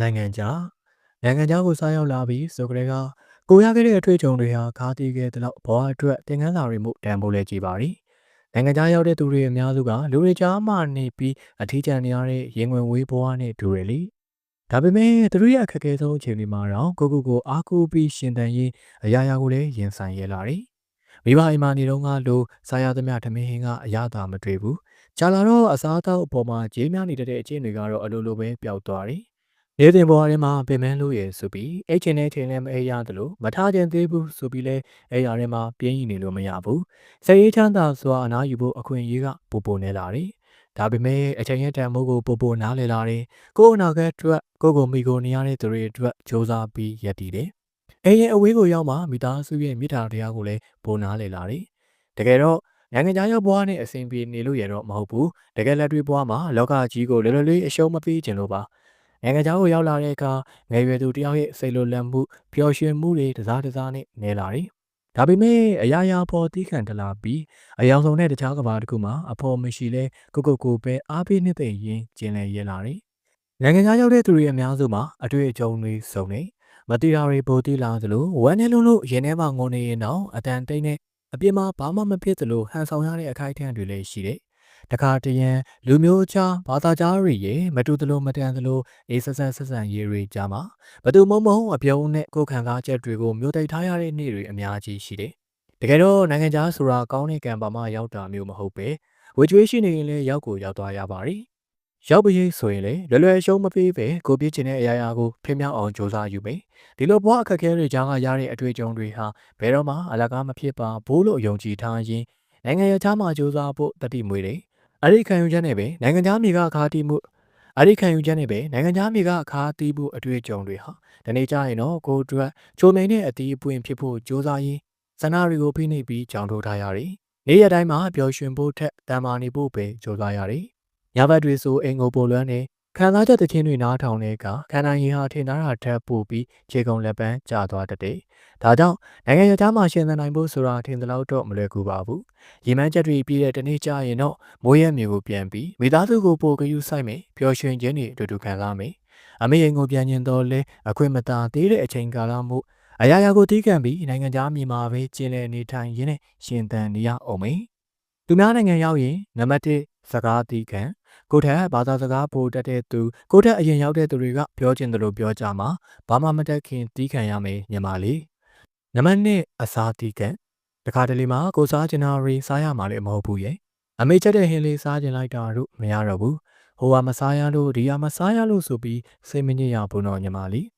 နိုင်ငံခြားနိုင်ငံခြားကိုစားရောက်လာပြီးဆိုကြတဲ့ကကိုရခဲ့တဲ့အထွေအကြုံတွေဟာခါတီးခဲ့တဲ့လောက်ဘဝအတွက်သင်ခန်းစာတွေမှုတန်ဖိုးလဲကြည့်ပါရီနိုင်ငံခြားရောက်တဲ့သူတွေအများစုကလူတွေကြားမှနေပြီးအထီးကျန်နေရတဲ့ရင်ဝင်ဝေးဘဝနဲ့တူရလေဒါပေမဲ့သူတို့ရဲ့အခက်အခဲဆုံးအချိန်တွေမှာတော့ကိုကိုကိုအားကိုးပြီးရှင်သန်ရေးအရာရာကိုလည်းရင်ဆိုင်ရလာတယ်မိဘအိမ်မှာနေတော့ကလို့စားရသမျှထမင်းဟင်းကအရသာမတွေ့ဘူးကြာလာတော့အစားအသောက်အပေါ်မှာကြေးများနေတဲ့အကျင့်တွေကတော့အလိုလိုပဲပျောက်သွားတယ် နေတင်ဘွားထဲမှာပင်မလို့ရယ်ဆိုပြီးအိတ်ချင်တဲ့ချိန်လည်းမအိပ်ရတယ်လို့မထားခြင်းသေးဘူးဆိုပြီးလဲအဲ့ရထဲမှာပြင်းရည်နေလို့မရဘူးစိတ်ရေးချမ်းသာစွာအနားယူဖို့အခွင့်အရေးကပိုပိုနေလာတယ်ဒါပေမဲ့အချိန်ရဲ့တန်မိုးကိုပိုပိုနားလည်လာတယ်ကိုယ့်အနာဂတ်အတွက်ကိုယ့်ကိုမိကိုနေရတဲ့သူတွေအတွက်စ조사ပြီးရည်တည်တယ်အိမ်ရဲ့အဝေးကိုရောက်မှမိသားစုရဲ့မြစ်တာတရားကိုလည်းပိုနားလည်လာတယ်တကယ်တော့နိုင်ငံခြားရောက်ဘွားနဲ့အဆင်ပြေနေလို့ရတော့မဟုတ်ဘူးတကယ်လက်တွေ့ဘွားမှာလောကကြီးကိုလွယ်လွယ်လေးအရှုံးမပေးခြင်းလို့ပါ နိုင်ငံခြားကိုရောက်လာတဲ့အခါငယ်ရွယ်သူတယောက်ရဲ့စိတ်လိုလန့်မှုပျော်ရွှင်မှုတွေတစားတစားနဲ့နေလာတယ်။ဒါပေမဲ့အရာရာပေါ်တီးခံတလာပြီးအယောင်ဆုံးတဲ့တခြားကဘာတစ်ခုမှာအဖော်မရှိလဲကိုကိုကိုပဲအားပေးနှစ်သိမ့်ရင်ကျင်လည်ရလာတယ်။နိုင်ငံခြားရောက်တဲ့သူတွေအများစုမှာအတွေ့အကြုံတွေစုံနေမတိတာတွေပိုတီးလာသလိုဝမ်းနဲ့လုံးလို့ရင်ထဲမှာငုံနေရင်တော့အတန်တိတ်နဲ့အပြစ်မှာဘာမှမဖြစ်သလိုဟန်ဆောင်ရတဲ့အခိုက်အတန့်တွေလည်းရှိတယ် တခါတရံလူမျိုးခြားဘာသာကြားတွေရဲ့မတူသလိုမတန်သလိုအေးဆက်ဆက်ဆက်ဆံရေးတွေကြားမှာဘသူမုံမုံအပြုံးနဲ့ကိုယ်ခံစားချက်တွေကိုမျိုးတိတ်ထားရတဲ့နေ့တွေအများကြီးရှိတယ်။တကယ်တော့နိုင်ငံခြားဆိုတာကောင်းတဲ့ကံပါမှရောက်တာမျိုးမဟုတ်ပဲဝေကျွေးရှိနေရင်လည်းရောက်ကိုရောက်သွားရပါရီ။ရောက်ပရိဆိုရင်လေလွယ်လွယ်ရှုံးမပေးပဲကိုပြစ်ချင်တဲ့အရာရာကိုဖျက်မြောက်အောင်ကြိုးစားယူမယ်။ဒီလိုဘဝအခက်အခဲတွေကြားကရတဲ့အတွေ့အကြုံတွေဟာဘယ်တော့မှအလကားမဖြစ်ပါဘူးလို့ယုံကြည်ထားရင်နိုင်ငံရခြားမှာကြိုးစားဖို့တတိမွေတယ် အဲ့ဒီခံယူချက်နဲ့ပဲနိုင်ငံသားမြေကအခါတီးမှုအဲ့ဒီခံယူချက်နဲ့ပဲနိုင်ငံသားမြေကအခါတီးမှုအတွေ့အကြုံတွေဟာဒီနေ့ကျရင်တော့ကိုအတွက်ချိုမိန်တဲ့အတီးအပွင့်ဖြစ်ဖို့ကြိုးစားရင်းစနာတွေကိုဖိနှိပ်ပြီးကြောင်ထိုးထားရတယ်။နေ့ရက်တိုင်းမှာပျော်ရွှင်ဖို့ထက်တန်မာနေဖို့ပဲကြိုးစားရတယ်။ညဘက်တွေဆိုအိမ်ကိုပိုလွမ်းနေ ခံစားချက်တခြင်းတွေနားထောင်တဲ့အခါခန္ဓာရင်ဟာထင်သားတာထပ်ပို့ပြီးခြေကုံလက်ပန်းကျသွားတတ်တယ်။ဒါကြောင့်နိုင်ငံရသားမှာရှင်သန်နိုင်ဖို့ဆိုတာထင်သလောက်တော့မလွယ်ကူပါဘူး။ရီမန်းချက်တွေပြီးတဲ့တနေ့ကျရင်တော့မိုးရဲမြေကိုပြန်ပြီးမိသားစုကိုပိုကယူဆိုင်မယ်ပျော်ရွှင်ခြင်းတွေအတူတူခံစားမယ်။အမေရင်ကိုပြန်ကျင်တော့လဲအခွင့်မသာသေးတဲ့အချိန်ကာလမှုအရာရာကိုတီးခံပြီးနိုင်ငံသားမြေမှာပဲကျင်းလည်နေထိုင်ရင်းနဲ့ရှင်သန်နေရအောင်မယ်။သူများနိုင်ငံရောက်ရင်နံပါတ်1 စကားတီးခံကိုထက်ဘာသာစကားပိုတက်တဲ့သူကိုထက်အရင်ရောက်တဲ့သူတွေကပြောချင်တယ်လို့ပြောကြမှာဘာမှမတက်ခင်တီးခံရမယ်ညီမလေးနံပါတ်1အစားတီးခံတခါတလေမှာကိုစားချင်တာတွေစားရမှာလည်းမဟုတ်ဘူးရဲ့အမေချက်တဲ့ဟင်းလေးစားချင်လိုက်တာတို့မရတော့ဘူးဟိုဟာမစားရလို့ဒီဟာမစားရလို့ဆိုပြီးစိတ်မညစ်ရဘူးတော့ညီမလေး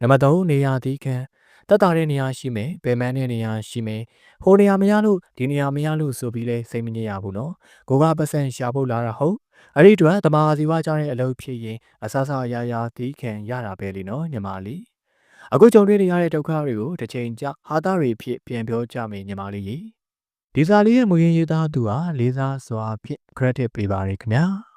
နံပါတ်3နေရာတီးခံ တက်တာတဲ့နေရာရှိမယ်ပယ်မန်းတဲ့နေရာရှိမယ်ဟိုနေရာမရလို့ဒီနေရာမရလို့ဆိုပြီးလဲစိတ်မညစ်ရဘူးနော်ကိုကပတ်စံရှာဖို့လာတာဟုတ်အဲ့ဒီအတွက်တမာစီဝါကြတဲ့အလုပ်ဖြစ်ရင်အဆဆအရာရာတီးခံရတာပဲလीနော်ညီမလေးအခုကြုံတွေ့နေရတဲ့ဒုက္ခတွေကိုတစ်ချိန်ကြာဟာတာတွေဖြစ်ပြန်ပြောကြမယ်ညီမလေးရေဒီစာလေးရဲ့မူရင်းရေးသားသူဟာလေးစားစွာဖြင့် credit ပေးပါရခင်ဗျာ